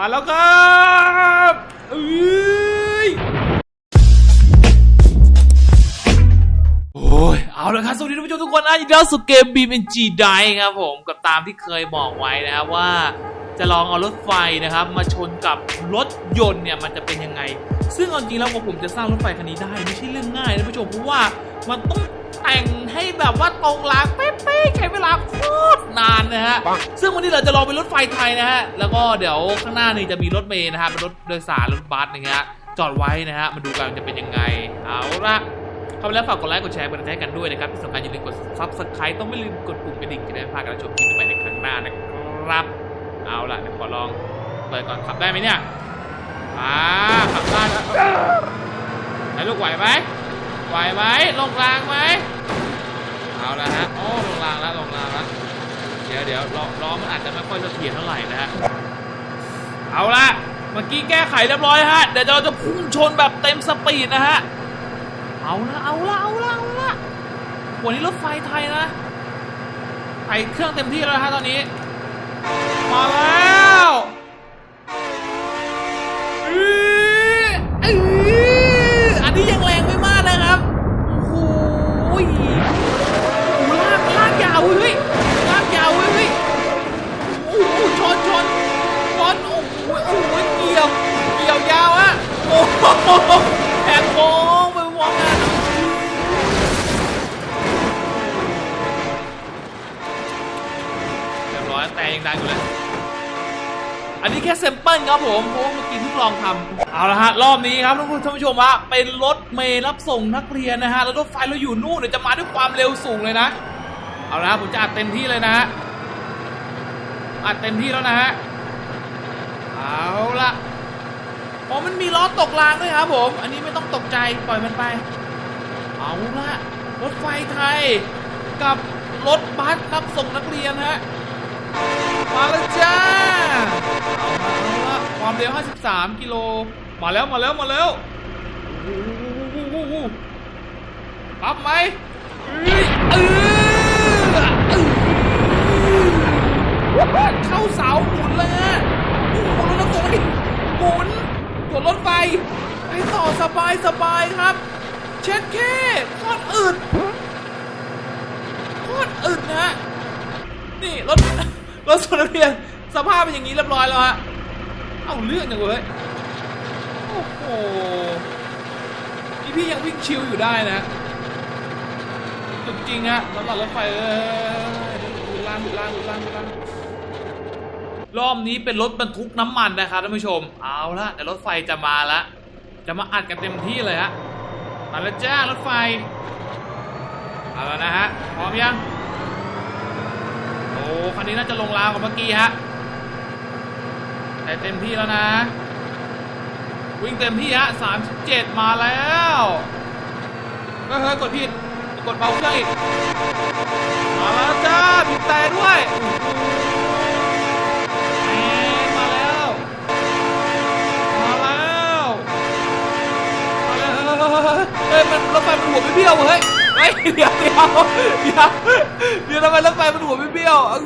มาแล้วครับเอ้ยโอ้ย เอาละครับ สวัสดีท่านผู้ชมทุกคนนะยินดีต้อนรับสู่เกม BMG Die ครับผม กับตามที่เคยบอกไว้นะครับว่า จะลองเอารถไฟนะครับ มาชนกับรถยนต์เนี่ย มันจะเป็นยังไง ซึ่งเอาจริงแล้วผมจะสร้างรถไฟคันนี้ได้ ไม่ใช่เรื่องง่ายนะผู้ชม เพราะว่ามันต้อง แต่งให้แบบว่าตรงรางเป๊ะๆใช้เวลาโคตรนานนะฮะ ซึ่งวันนี้เราจะลองเป็นรถไฟไทยนะฮะ แล้วก็เดี๋ยวข้างหน้านี่จะมีรถเมล์นะฮะ เป็นรถโดยสารรถบัสนะฮะ จอดไว้นะฮะ มาดูกันจะเป็นยังไง เอาละเข้าไปแล้วฝากกดไลค์ กดแชร์กดติดตามกันด้วยนะครับที่สำคัญอย่าลืมกด subscribe ต้องไม่ลืมกดปุ่มกระดิ่งจะได้ไม่พลาดการรับชมคลิปใหม่ในครั้งหน้านะครับ เอาล่ะเดี๋ยวขอลองเปิดก่อนขับได้ไหมเนี่ยอ่าขับได้แล้วไหนลูกไหวไหม ไหวไหมลงกลางไหมเอาละฮะโอ้ลงรางแล้วลงรางแล้วเดี๋ยวเดี๋ยวล้อล้อมันอาจจะไม่ค่อยเสถียรเท่าไหร่นะฮะเอาละเมื่อกี้แก้ไขเรียบร้อยฮะเดี๋ยวเราจะพุ่งชนแบบเต็มสปีดนะฮะเอาละเอาละเอาละเอาละวันนี้รถไฟไทยนะไอเครื่องเต็มที่แล้วฮะตอนนี้มาแล้วอื้ออื้ออันนี้ยังแรงไม่มากนะครับ โอ้โห อ้โหลากลากยาวเฮ้ยลากยาวเฮ้ยโอ้โหชนชนชนโอ้โหโอ้โหเกี่ยว เกี่ยวยาวอะโอ้โหแหกโค้งไปมองกันเรียบร้อยแต่ยังดังอยู่เลยอันนี้แค่เซมเปิลครับผมเพราะเมื่อกี้เพิ่งลองทำ เอาละฮะรอบนี้ครับท่านผู้ชมฮะเป็นรถเมล์รับส่งนักเรียนนะฮะแล้วรถไฟเราอยู่นู่นเดี๋ยวจะมาด้วยความเร็วสูงเลยนะ เอาละฮะผมจะอัดเต็มที่เลยนะฮะอัดเต็มที่แล้วนะฮะเอาละอ๋อมันมีล้อตกรางด้วยครับผม อันนี้ไม่ต้องตกใจปล่อยมันไป เอาละรถไฟไทย กับรถบัสรับส่งนักเรียนฮะมาแล้วจ้าเอามาเอาละความเร็ว 53 กิโล มาแล้วมาแล้วมาแล้วปั๊บไหมเอ้ยเออเออเข้าเสาหมุนเลยฮะโอ้โหรถน้ำตกนี่หมุนกดรถไฟไปต่อสบายสบายครับ เช็ดแค่โคตรอึดโคตรอึดนะฮะนี่รถรถส่วนเรียนสภาพเป็นอย่างนี้เรียบร้อยแล้วฮะ เอาเรื่องอย่างเว้ย อ้โหนี่พี่ยังวิ่งชิวอยู่ได้นะสุดจริงฮะสำหรับรถไฟเออดูล่างดูล่างดูล่างดูล่างรอบนี้เป็นรถบรรทุกน้ำมันนะครับท่านผู้ชม เอาละแต่รถไฟจะมาละจะมาอัดกันเต็มที่เลยฮะมาแล้วจ้ารถไฟเอาแล้วนะฮะพร้อมยังโอ้คันนี้น่าจะลงรางกว่าเมื่อกี้ฮะแต่เต็มที่แล้วนะ วิ่งเต็มที่ฮะ37 มาแล้วเฮ้ยเฮ้ยกดผิดกดเบาเครื่องอีกมาแล้วจ้าบีบแต่ด้วยมมาแล้ว มาแล้วมาแล้วเฮ้ยมันรถไฟมันหัวไม่เบี้ยวเฮ้ยเฮ้ยเดี๋ยวเดี๋ยวเดี๋ยวเดี๋ยวทำไมรถไฟมันหัวไม่เบี้ยวเออ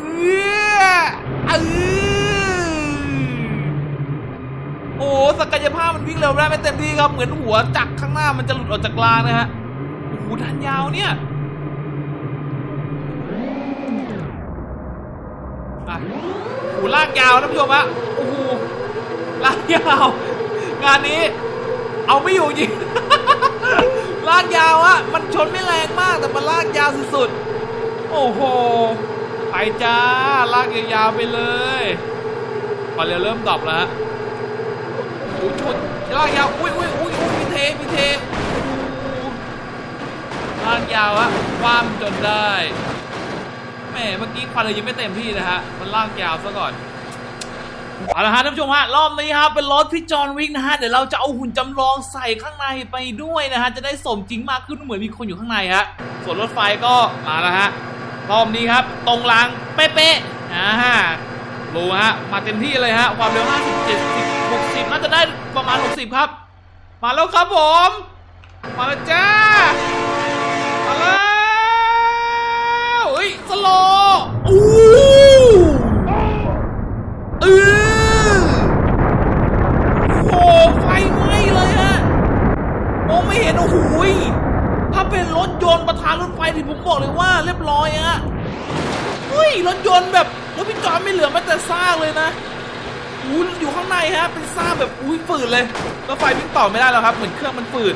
เออ อ้ศักยภาพมันวิ่งเร็วได้ไม่เต็มที่ครับ เหมือนหัวจักข้างหน้ามันจะหลุดออกจากรางนะฮะโอ้โหดันยาวเนี่ยอะโอ้โหลากยาวนะผู้ชมฮะโอ้โหลากยาว งานนี้ เอาไม่อยู่จริงลากยาวอะมันชนไม่แรงมากแต่มันลากยาวสุดๆโอ้โหไปจ้าลากยาวๆไปเลย พอเรือเริ่มดรอปแล้วฮะ อ้โหชนลากยาวอุ้ยอุ้ยอุ้ยอุ้ยมีเทมีเทลากยาวอะความจนได้แหมเมื่อกี้ควันเลยยังไม่เต็มที่นะฮะมันลากยาวซะก่อนเอาละฮะท่านผู้ชมฮะรอบนี้ครับเป็นรถพี่จอห์นวิกนะฮะเดี๋ยวเราจะเอาหุ่นจำลองใส่ข้างในไปด้วยนะฮะจะได้สมจริงมากขึ้นเหมือนมีคนอยู่ข้างในฮะส่วนรถไฟก็มาแล้วฮะรอบนี้ครับตรงรางเป๊ะๆอ่าฮะรู้ฮะมาเต็มที่เลยฮะความเร็ว50 70 60 น่าจะได้ประมาณ 60 ครับ มาแล้วครับผม มาแล้วจ้า มาแล้วเฮ้ยสโลอู้เออโอ้ไฟไหมเลยฮะมองไม่เห็นโอ้โหถ้าเป็นรถยนต์ประธานรถไฟที่ผมบอกเลยว่าเรียบร้อยอะเฮ้ยรถยนต์แบบรถพี่จอมไม่เหลือแม้แต่ซากเลยนะอู้อยู่ข้างในฮะเป็น ซาแบบอุ้ยฝืดเลยรถไฟวิ่งต่อไม่ได้แล้วครับ เหมือนเครื่องมันฝืด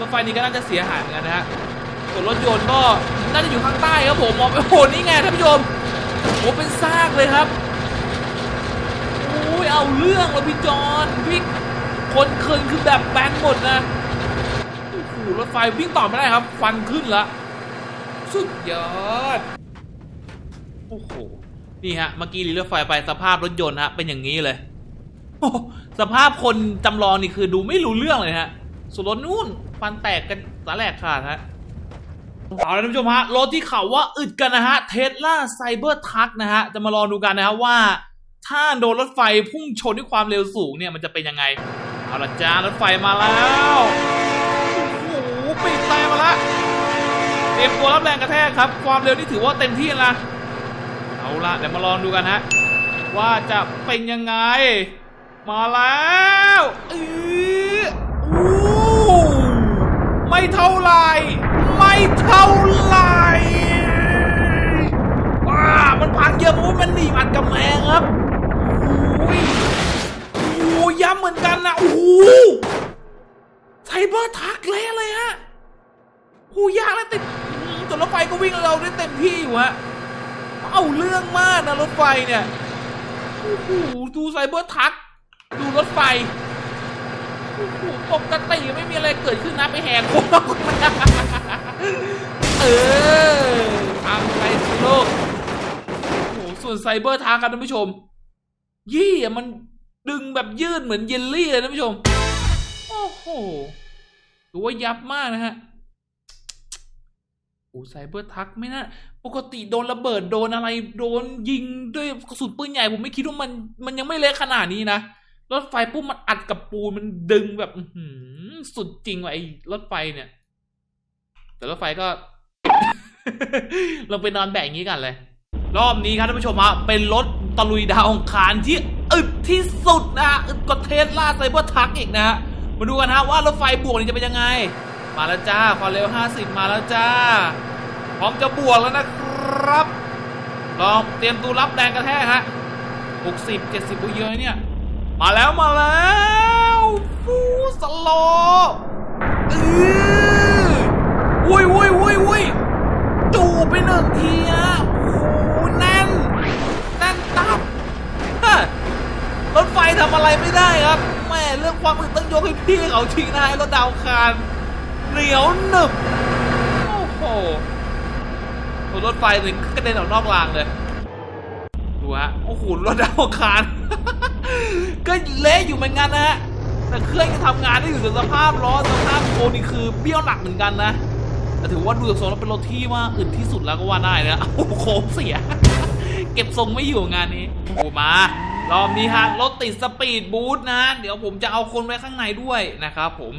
รถไฟนี้ก็น่าจะเสียหายเหมือนกันนะฮะส่วนรถยนต์ก็น่าจะอยู่ข้างใต้ครับผมมองไปโอ้โหนี่ไงท่านผู้ชมโอ้เป็นซากเลยครับโอ้ยเอาเรื่องแล้วพี่จอนพี่คนเคินคือแบบแบนหมดนะโอ้โหรถไฟวิ่งต่อไม่ได้ครับควันขึ้นละสุดยอดโอ้โหนี่ฮะเมื่อกี้รีรถไฟไปสภาพรถยนต์ฮะเป็นอย่างนี้เลย สภาพคนจำลองนี่คือดูไม่รู้เรื่องเลยฮะส่วนรถนู่นฟันแตกกันสาแหลกขาดฮะเอาละท่านผู้ชมฮะรถที่เขาว่าอึดกันนะฮะเทสลาไซเบอร์ทักนะฮะจะมาลองดูกันนะฮะว่า ถ้าโดนรถไฟพุ่งชนด้วยความเร็วสูงเนี่ยมันจะเป็นยังไง เอาละจ้ารถไฟมาแล้วโอ้โหปิดแต่มาละเตรียมตัวรับแรงกระแทกครับ ความเร็วนี่ถือว่าเต็มที่ละเอาละเดี๋ยวมาลองดูกันฮะว่าจะเป็นยังไง มาแล้วอืออู้ไม่เท่าไหร่ ไม่เท่าไหร่ว้ามันพังเยอะเพราะว่ามันหนีบอัดกำแพงครับโอ้ยโอ้ยย้ำเหมือนกันนะโอ้โหไซเบอร์ทักเละเลยฮะโอ้ยากแล้วติดอืมแต่รถไฟก็วิ่งเราได้เต็มที่อยู่ฮะเอาเรื่องมากนะรถไฟเนี่ยโอ้โหดูไซเบอร์ทัก ดูรถไฟโอ้โหปกติไม่มีอะไรเกิดขึ้นนะไปแหกโค้งเออทางไปสิโลกโอ้โหส่วนไซเบอร์ทางกันท่านผู้ชม ยี่มันดึงแบบยืดเหมือนเยลลี่เลยท่านผู้ชม โอ้โหดูว่ายับมากนะฮะโอ้ไซเบอร์ทักไม่น่าปกติโดนระเบิดโดนอะไร โดนยิงด้วยกระสุนปืนใหญ่ผมไม่คิดว่ามันมันยังไม่เละขนาดนี้นะ รถไฟปุ๊บมันอัดกับปูนมันดึงแบบหืสุดจริงว่ะไอ้รถไฟเนี่ย แต่รถไฟก็ เราไปนอนแบกอย่างนี้กันเลย รอบนี้ครับท่านผู้ชมฮะเป็นรถตะลุยดาวองคารที่อึดที่สุดนะฮะอึดกว่าเทสลาไซเบอร์ทักอีกนะฮะมาดูกันฮะว่ารถไฟบวกนี่จะเป็นยังไง มาแล้วจ้าความเร็ว 50 มาแล้วจ้า พร้อมจะบวกแล้วนะครับ ลองเตรียมตัวรับแรงกระแทกฮะ60 70บุเยอะเนี่ย มาแล้วมาแล้วฟูสโลว์อืออุ้ยอุ้ยอุ้ยอุ้ยจูไปหนึ่งทีอะโอ้โหแน่นแน่นตับฮะรถไฟทำอะไรไม่ได้ครับแม่เรื่องความอึดต้องยกให้พี่เขาจริงนะไอ้รถดาวคารเหนียวหนึบโอ้โหรถไฟถึงกระเด็นออกนอกรางเลยดูฮะโอ้โหรถดาวคาร ก็เละอยู่เหมือนกันนะฮะแต่เครื่องยังทำงานได้อยู่แต่สภาพล้อสภาพโคนี่คือเบี้ยวหนักเหมือนกันนะแต่ถือว่าดูจากทรงแล้วเป็นรถที่ว่าอึดที่สุดแล้วก็ว่าได้นะโอ้โหโค้งเสีย เก็บทรงไม่อยู่งานนี้โอ้มารอบนี้ฮะรถติดสปีดบูทนะ เดี๋ยวผมจะเอาคนไว้ข้างในด้วยนะครับผม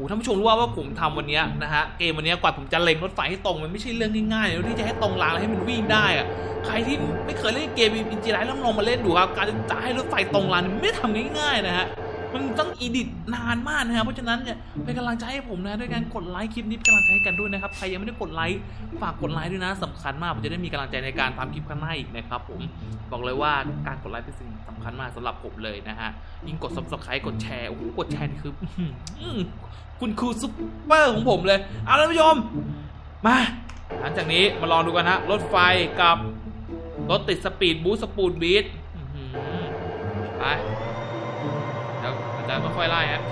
อ้ท่านผู้ชมรู้ว่าว่าผมทำวันนี้นะฮะเกมวันนี้กว่าผมจะเล็งรถไฟให้ตรงมันไม่ใช่เรื่องง่ายๆเลยที่จะให้ตรงรางแล้วให้มันวิ่งได้อะใครที่ไม่เคยเล่นเกมอินจีไลท์ลองลองมาเล่นดูครับการจะให้รถไฟตรงรางไม่ได้ทำง่ายๆนะฮะ มันต้องอีดิทนานมากนะฮะเพราะฉะนั้นเนี่ยเป็นกำลังใจให้ผมนะด้วยการกดไลค์คลิปนี้เป็นกำลังใจให้กันด้วยนะครับใครยังไม่ได้กดไลค์ฝากกดไลค์ด้วยนะสำคัญมากผมจะได้มีกำลังใจในการทำคลิปข้างหน้าอีกนะครับผมบอกเลยว่าการกดไลค์เป็นสิ่งสำคัญมากสำหรับผมเลยนะฮะยิ่งกด subscribe กดแชร์โอ้โหกดแชร์นี่คือคุณครูซุปเปอร์ของผมเลยเอาละท่านผู้ชมมาหลังจากนี้มาลองดูกันฮะรถไฟกับรถติดสปีดบูส์สปูดบีทไป จารย์ค่อยๆไล่ฮะ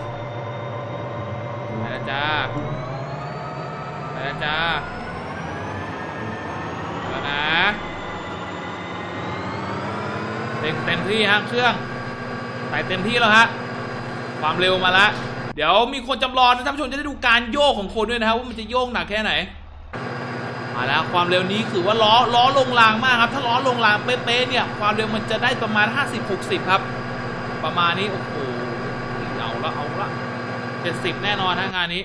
ไปแล้วจ้าไปแล้วจ้าไปแล้วนะเต็มเต็มที่ฮะเครื่องใส่เต็มที่แล้วฮะความเร็วมาล้วเดี๋ยวมีคนจำลองนะท่านผู้ชมจะได้ดูการโยกของคนด้วยนะครับว่ามันจะโยกหนักแค่ไหนมาแล้วความเร็วนี้คือว่าล้อล้อลงรางมากครับ ถ้าล้อลงรางเป๊ะๆเนี่ยความเร็วมันจะได้ประมาณ 50-60 ครับ ประมาณนี้โอ้โห เอาละเอาละ เจ็ดสิบแน่นอนนะงานนี้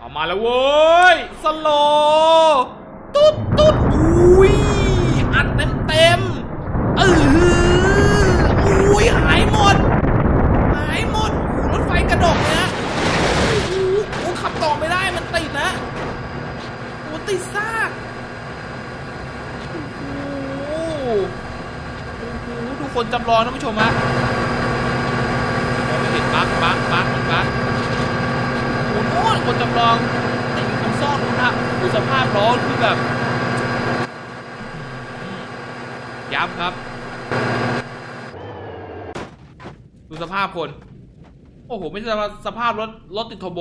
ออกมาแล้วเว้ย สโล ตุ๊ดตุ๊ดอุ้ย อัดเต็มเต็มๆเอออุ้ย หายหมด หายหมดโอ้โหรถไฟกระดกเลยนะโอ้โหโอ้โหขับต่อไม่ได้มันติดนะำลองนะผู้ชมฮะมองไม่เห็นบักบักบักมันบักโอ้โหนู่นคนจำลองแต่อยู่ตรงซอกนู้นฮะดูสภาพล้อคือแบบยับครับ ดูสภาพคน โอ้โห ไม่ใช่สภาพรถรถติดโทโบ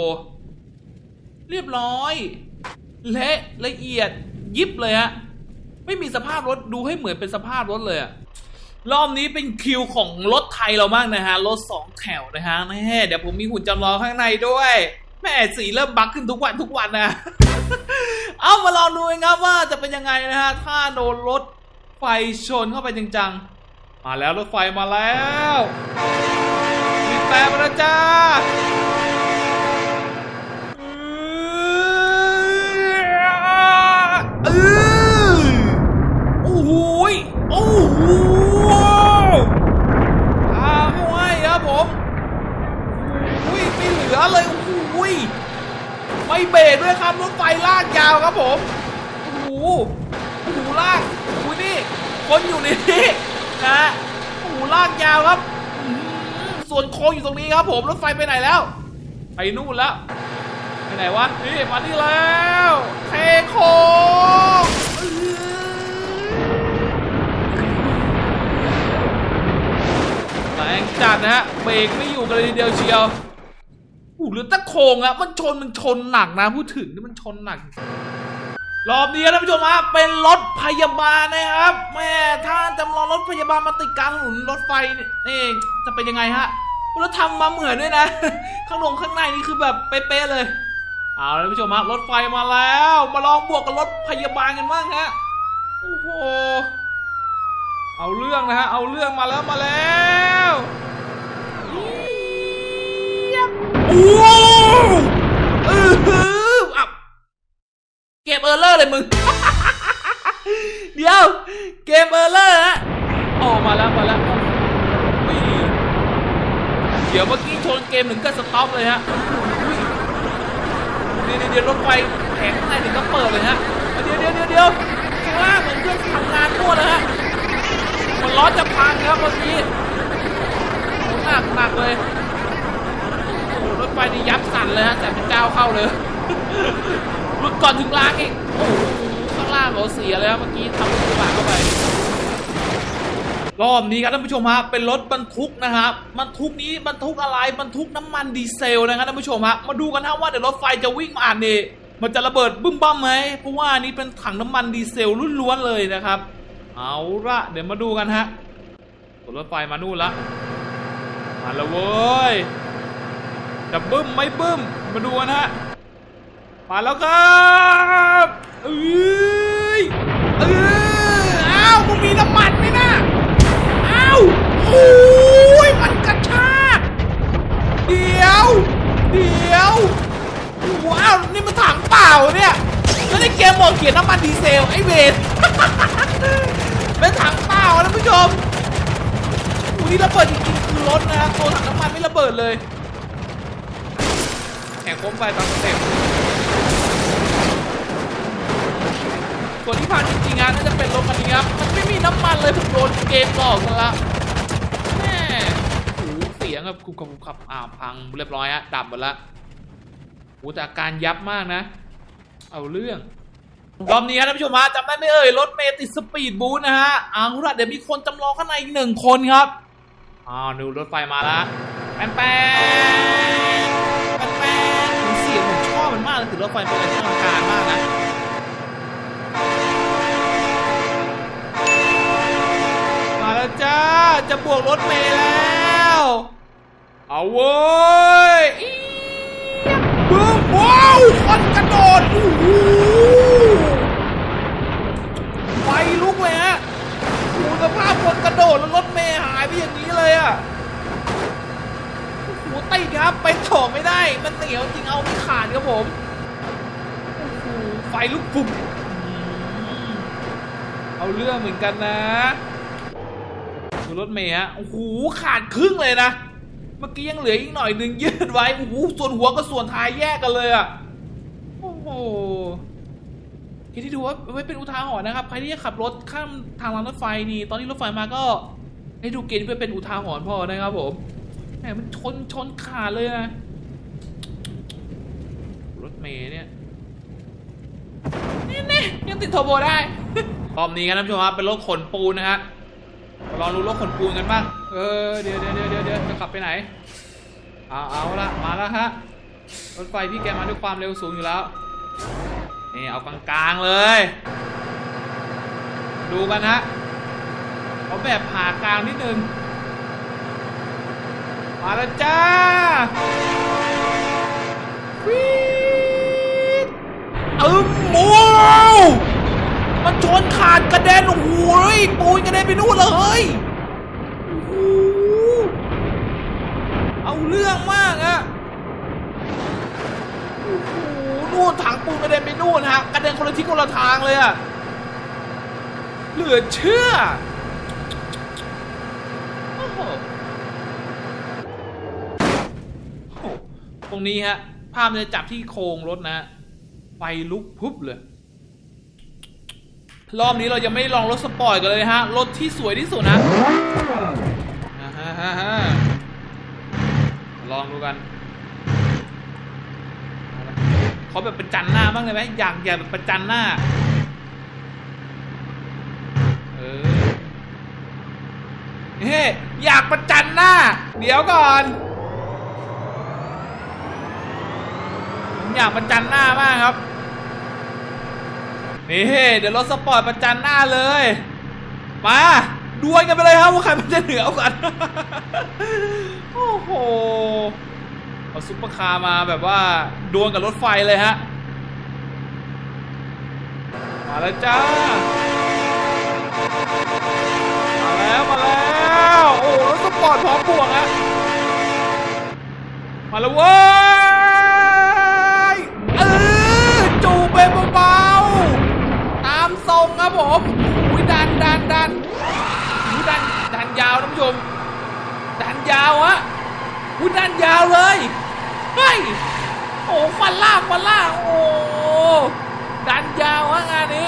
เรียบร้อย เละละเอียดยิบเลยฮะ ไม่มีสภาพรถดูให้เหมือนเป็นสภาพรถเลยอะรอบนี้เป็นคิวของรถไทยเราบ้างนะฮะ รถสองแถวนะฮะแม่เดี๋ยวผมมีหุ่นจำลองข้างในด้วยแม่สีเริ่มบักขึ้นทุกวันทุกวันนะเอามาลองดูกันครับว่าจะเป็นยังไงนะฮะ ถ้าโดนรถไฟชนเข้าไปจังๆ มาแล้วรถไฟมาแล้ว แต่มาแล้วจ้าเออโอ้โหโอ้โหพาเข้าให้ครับผมโอ้ยไม่เหลือเลยโอ้ยไม่เบรกด้วยครับรถไฟลากยาวครับผมโอ้โหโอ้โหลากโอ้โหนี่คนอยู่ในนี้นะฮะโอ้โหลากยาวครับ ส่วนโค้งอยู่ตรงนี้ครับผมรถไฟไปไหนแล้ว ไปนู่นแล้วไปไหนวะนี่มาที่แล้วเทโค้งแรงจัดนะฮะเบรกไม่อยู่กันเลยทีเดียวเชียวอู้หรือตะโคงอะมันชนมันชนหนักนะพูดถึงนี่มันชนหนัก รอบนี้ท่านผู้ชมฮะเป็นรถพยาบาลนะครับแม่ถ้าจำลองรถพยาบาลมาติดกลางถนนรถไฟนี่จะเป็นยังไงฮะแล้วทำมาเหมือนด้วยนะ ข้างลงข้างในนี่คือแบบเป๊ะๆเลย เอาละท่านผู้ชมฮะรถไฟมาแล้ว มาลองบวกกับรถพยาบาลกันบ้างฮะโอ้โหเอาเรื่องนะฮะเอาเรื่องมาแล้วมาแล้วเยี่ยมโอ้อหืออะ เก็บเออร์เลอร์เลยมึง เดี๋ยว เกมเออร์เลอร์ฮะออกมาแล้วมาแล้วเดี๋ยวเมื่อกี้ชนเกมหนึ่งก็สต็อปเลยฮะเดี๋ยวเดี๋ยวรถไฟแข็งข้างในถึงก็เปิดเลยฮะ เดี๋ยวเดี๋ยวเดี๋ยวเดี๋ยวข้างล่างเหมือนเครื่องทำงานมั่วเลยฮะ มันล้อจะพังครับเมื่อกี้หนักหนักเลยโอ้รถไฟนี่ยับสั่นเลยฮะแต่เป็นเจ้าเข้าเลย หลุดก่อนถึงรางอีกโอ้โหข้างล่างโหเสียเลยครับเมื่อกี้ทำรถกระบะเข้าไป รอบนี้ครับท่านผู้ชมฮะเป็นรถบรรทุกนะครับบรรทุกนี้บรรทุกอะไรบรรทุกน้ำมันดีเซลนะครับท่านผู้ชมฮะมาดูกันฮะว่าเดี๋ยวรถไฟจะวิ่งมาอ่านนี่มันจะระเบิดบึ้มบ้ามไหมเพราะว่านี้เป็นถังน้ำมันดีเซลล้วนๆเลยนะครับ เอาละเดี๋ยวมาดูกันฮะตัวรถไฟมานู่นละมาแล้วเว้ยจะบึ้มไม่บึ้มมาดูกันฮะ มาแล้วครับเอ้ยเอ้อ้าวมึงมีน้ำมันไหมนะอ้าวโอ้ยมันกระชากเดี๋ยว เดี๋ยวว้าวนี่มันถังเปล่าเนี่ยแล้วในเกมบอกเขียนน้ำมันดีเซลไอเวนเป็นถังเปล่าแล้วผู้ชมอูนี่ระเบิดจริงๆคือรถนะครับตัวถังน้ำมันไม่ระเบิดเลยแข่งพ้มไปตามสเต็ป ส่วนที่พังจริงๆอะน่าจะเป็นรถคันนี้ครับมันไม่มีน้ำมันเลยผมโดนเกมหลอกซะละแม่โอ้เสียงแบบคุบขับคุบขับอ่าพังเรียบร้อยอะดับหมดละโอ้แต่อาการยับมากนะ เอาเรื่องรอบนี้ครับท่านผู้ชมฮะจำได้ไหมเอ่ยรถเมติดสปีดบูธนะฮะเอาละเดี๋ยวมีคนจำลองข้างในอีกหนึ่งคนครับอ้าวดูรถไฟมาล้วแปนแปนแปนแปนเสียงผมชอบมันมากเลยถือรถไฟเป็นอะไรที่อลังการมากนะ มา แล้วจ้า จะบวกรถเมล์แล้ว เอาเว้ยบึ้มว้าวคนกระโดดโอ้โหไฟลุกเลยฮะโอ้สภาพคนกระโดดแล้วรถเมล์หายไปอย่างนี้เลยอะโอ้โหติดครับ ไปต่อไม่ได้ มันเหนียวจริงเอาไม่ขาดครับผมโอ้โหไฟลุกปุ่มเอาเรื่องเหมือนกันนะ ดูรถเมย์ฮะโอ้โหขาดครึ่งเลยนะ เมื่อกี้ยังเหลืออีกหน่อยหนึ่งยืดไว้โอ้โหส่วนหัวกับส่วนท้ายแยกกันเลยอะโอ้โหคิดที่ดูว่าไว้เป็นอุทาหรณ์นะครับใครที่จะขับรถข้ามทางรางรถไฟนี่ตอนนี้รถไฟมาก็ให้ดูเกมเพื่อเป็นอุทาหรณ์พอนะครับผมแหมมันชนชนขาดเลยนะรถเมย์เนี่ยนี่นี่ยังติดโทโบได้รอบนี้กันท่านผู้ชมครับเป็นรถขนปูนนะฮะมา ลองดูรถขนปูนกันบ้าง เออ เดี๋ยวเดี๋ยวเดี๋ยวเดี๋ยวจะขับไปไหน เอาเอาละมาแล้วฮะ รถไฟพี่แกมาด้วยความเร็วสูงอยู่แล้ว นี่เอากลางๆเลย ดูกันฮะเอาแบบผ่ากลางนิดนึง มาแล้วจ้าวีดอึมโม มันชนขาดกระเด็นโอ้โหยปูนกระเด็นไปนู่นเลยโอ้เอาเรื่องมากอะโอ้โหนู่นถังปูนกระเด็นไปนู่นฮะกระเด็นคนละทิศคนละทางเลยอะเหลือเชื่อโอ้โหโอ้โหตรงนี้ฮะ ภาพจะจับที่โครงรถนะฮะไฟลุกพุบเลย รอบนี้เรายังไม่ลองรถสปอร์ตกันเลยฮะ รถที่สวยที่สุดนะลองดูกันเขาแบบประจันหน้าบ้างเลยไหมอยากอยากแบบประจันหน้า เออเฮ้อยากประจันหน้า เดี๋ยวก่อนผมอยากประจันหน้ามากครับ นี่เดี๋ยวรถสปอร์ตประจันหน้าเลย มาดวลกันไปเลยครับว่าใครมันจะเหนือกว่ากันโอ้โหเอาซุปเปอร์คาร์มาแบบว่าดวลกับรถไฟเลยฮะ มาแล้วจ้า มาแล้วมาแล้ว โอ้รถสปอร์ตพร้อมบวกฮะ มาแล้วเว้ย ครับผมอุ้ยดันดันดันอุ้ยดันดันยาวท่านผู้ชมดันยาวฮะอุ้ยดันยาวเลยเฮ้ยโอ้ฟันล่างฟันล่างโอ้ดันยาวฮะงานนี้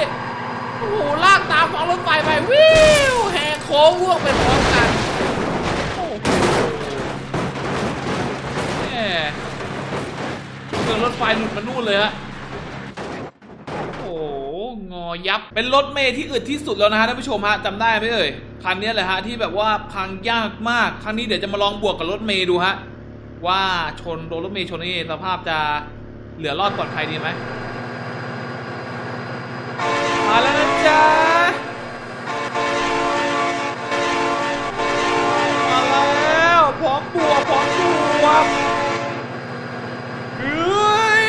โอ้โหลากตามท้องรถไฟไปวิวแหกโค้งล่วงไปพร้อมกันโอ้โหแหมเครื่องรถไฟหลุดมานู่นเลยฮะโอ้โห ยับ เป็นรถเมย์ที่อึดที่สุดแล้วนะฮะท่านผู้ชมฮะจำได้ไหมเอ่ยคันนี้แหละฮะที่แบบว่าพังยากมากครั้งนี้เดี๋ยวจะมาลองบวกกับรถเมย์ดูฮะว่าชนโดนรถเมย์ชนนี่สภาพจะเหลือรอดปลอดภัยดีไหมมาแล้วนะจ๊ะมาแล้วพร้อมบวกพร้อมบวกเฮ้ย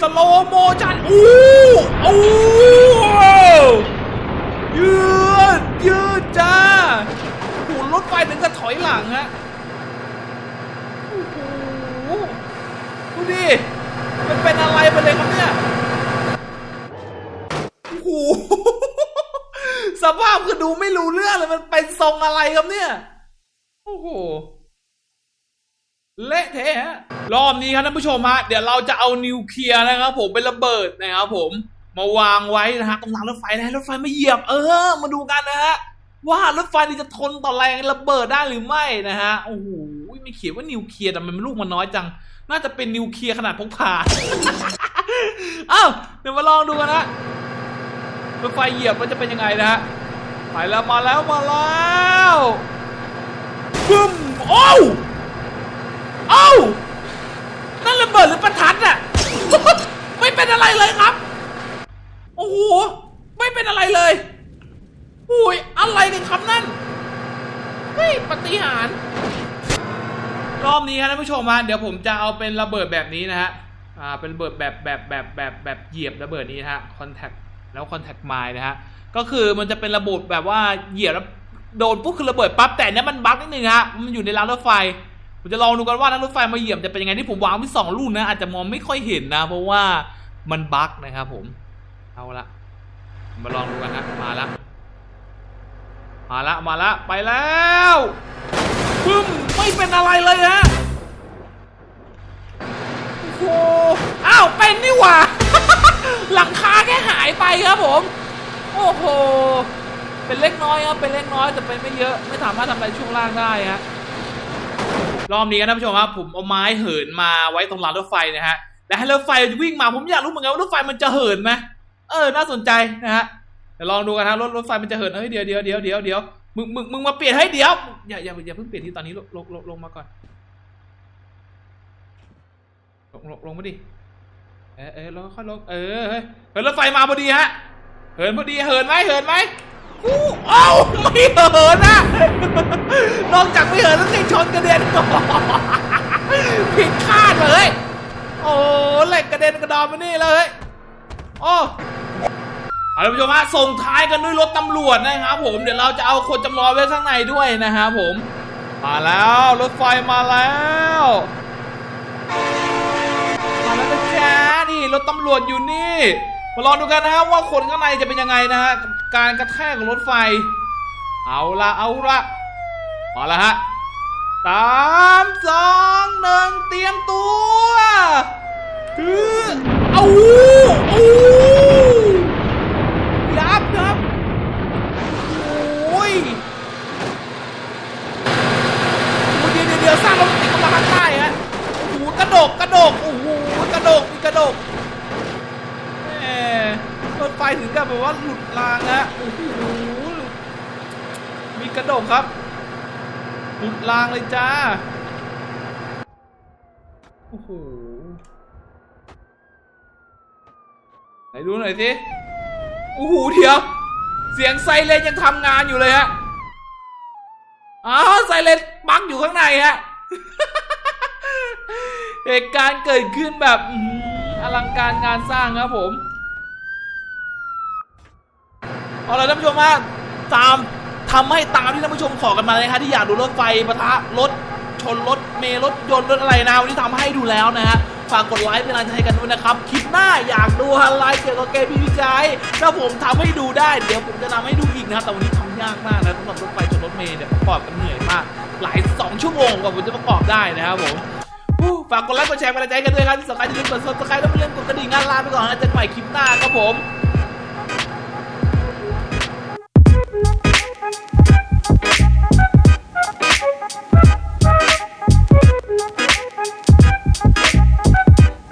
สโลโมชันอู้อู้ยืดยืดจ้าโอ้โหรถไฟถึงกับถอยหลังฮะโอ้โหดูดิมันเป็นอะไรไปเลยครับเนี่ยโอ้โหสภาพคือดูไม่รู้เรื่องเลยมันเป็นทรงอะไรครับเนี่ย โอ้โห เละเทะรอบนี้ครับท่านผู้ชมฮะเดี๋ยวเราจะเอานิวเคลียร์นะครับผมเป็นระเบิดนะครับผมมาวางไว้นะฮะตรงรางรถไฟนะรถไฟมาเหยียบ เออ มาดูกันนะฮะว่ารถไฟนี่จะทนต่อแรงระเบิดได้หรือไม่นะฮะโอ้โหไม่เขียนว่านิวเคลียร์แต่มันลูกมันน้อยจัง น่าจะเป็นนิวเคลียร์ขนาดพกพาเอ้าเดี๋ยวมาลองดูกันนะรถไฟเหยียบมันจะเป็นยังไงนะฮะไปแล้วมาแล้วมาแล้วบึ้มโอ้ วโอ้วนั่นระเบิดหรือประทัดอะ ไม่เป็นอะไรเลยครับ โอ้โห ไม่เป็นอะไรเลยอุ้ยอะไรกันครับนั่น เฮ้ยปฏิหาร รอบนี้ครับท่านผู้ชมฮะเดี๋ยวผมจะเอาเป็นระเบิดแบบนี้นะฮะ อ่า เป็นระเบิดแบบแบบแบบแบบแบบเหยียบระเบิดนี้นะฮะ คอนแทคแล้ว contact mine นะฮะ ก็คือมันจะเป็นระบบแบบว่าเหยียบแล้วโดนปุ๊บคือระเบิดปั๊บแต่เนี้ยมันบั๊กนิดนึงฮะ มันอยู่ในรางรถไฟ ผมจะลองดูกันว่าถ้ารถไฟมาเหยียบจะเป็นยังไงที่ผมวางไว้สองลูกนะอาจจะมองไม่ค่อยเห็นนะ เพราะว่ามันบั๊กนะครับผม เอาละมาลองดูกันนะมาละมาละมาละไปแล้วปึ้มไม่เป็นอะไรเลยฮะโอ้อ้าวเป็นนี่หว่า หลังคาแค่หายไปครับผม โอ้โหเป็นเล็กน้อยครับเป็นเล็กน้อยแต่เป็นไม่เยอะไม่สามารถทำอะไรช่วงล่างได้ฮะ รอบนี้ครับท่านผู้ชมครับผมเอาไม้เหินมาไว้ตรงรางรถไฟนะฮะและให้รถไฟวิ่งมาผมอยากรู้เหมือนกันว่ารถไฟมันจะเหินไหมเออน่าสนใจนะฮะเดี๋ยวลองดูกันนะรถรถไฟมันจะเหินเฮ้ยเดี๋ยวเดี๋ยวเดี๋ยวเดี๋ยวเดี๋ยวมึงมึงมึงมาเปลี่ยนให้เดี๋ยวอย่าอย่าอย่าเพิ่งเปลี่ยนที่ตอนนี้ลงลงลงลงมาก่อนลงลงลงมาดิเออเออแล้วค่อยลงเออเฮ้ยเฮ้ยรถไฟมาพอดีฮะเหินพอดีเหินไหมเหินไหม อู้เอ้าไม่เหินนะนอกจากไม่เหินแล้วยังชนกระเด็นผิดคาดเลยโอ้เหล็กกระเด็นกระดอนมานี่เลยโอ้เอาละผู้ชมฮะส่งท้ายกันด้วยรถตำรวจนะครับผมเดี๋ยวเราจะเอาคนจำลองไว้ข้างในด้วยนะครับผมมาแล้วรถไฟมาแล้วมาแล้วนะจ๊ะนี่รถตำรวจอยู่นี่มาลองดูกันนะครับว่าคนข้างในจะเป็นยังไงนะฮะ การกระแทกของรถไฟ เอาละเอาละมาละฮะสามสองหนึ่งเตรียมตัวคือเอาเอายับยับโอ้ยโอ้ยเดี๋ยวเดี๋ยวเดี๋ยวสร้างรถติดเข้ามาข้างใต้ฮะโอ้โหกระโดกกระโดกโอ้โหกระโดกมีกระโดกแหมรถไฟถึงกับแบบว่าหลุดรางฮะโอ้โห มครับหลุดรางเลยจ้า โอ้โห ไหนดูหน่อยสิ โอ้โหเดี๋ยว เสียงไซเรนยังทำงานอยู่เลยฮะอ้าไซเรนบักอยู่ข้างในฮะ เหตุการณ์เกิดขึ้นแบบอื้อหืออลังการงานสร้างครับผม เอาละท่านผู้ชมฮะตาม ทำให้ตามที่ท่านผู้ชมขอกันมาเลยฮะที่อยากดูรถไฟปะทะรถชนรถเมล์รถยนต์รถอะไรนะวันนี้ทำให้ดูแล้วนะฮะฝากกดไลค์เป็นกำลังใจให้กันด้วยนะครับ คลิปหน้าอยากดูอะไรเกี่ยวกับเกมพีพีใจถ้าผมทำให้ดูได้ เดี๋ยวผมจะทำให้ดูอีกนะครับแต่วันนี้ทำยากมากนะสำหรับรถไฟชนรถเมล์เนี่ยประกอบกันเหนื่อยมาก หลาย 2 ชั่วโมงกว่าผมจะประกอบได้นะครับผมฝากกดไลค์กดแชร์เป็นกำลังใจกันด้วยครับที่สำคัญอย่าลืมกด subscribe แล้วอย่ลืมกดกระดิ่งงานลาไปก่อนนะเจอกันใหม่คลิปหน้าครับผม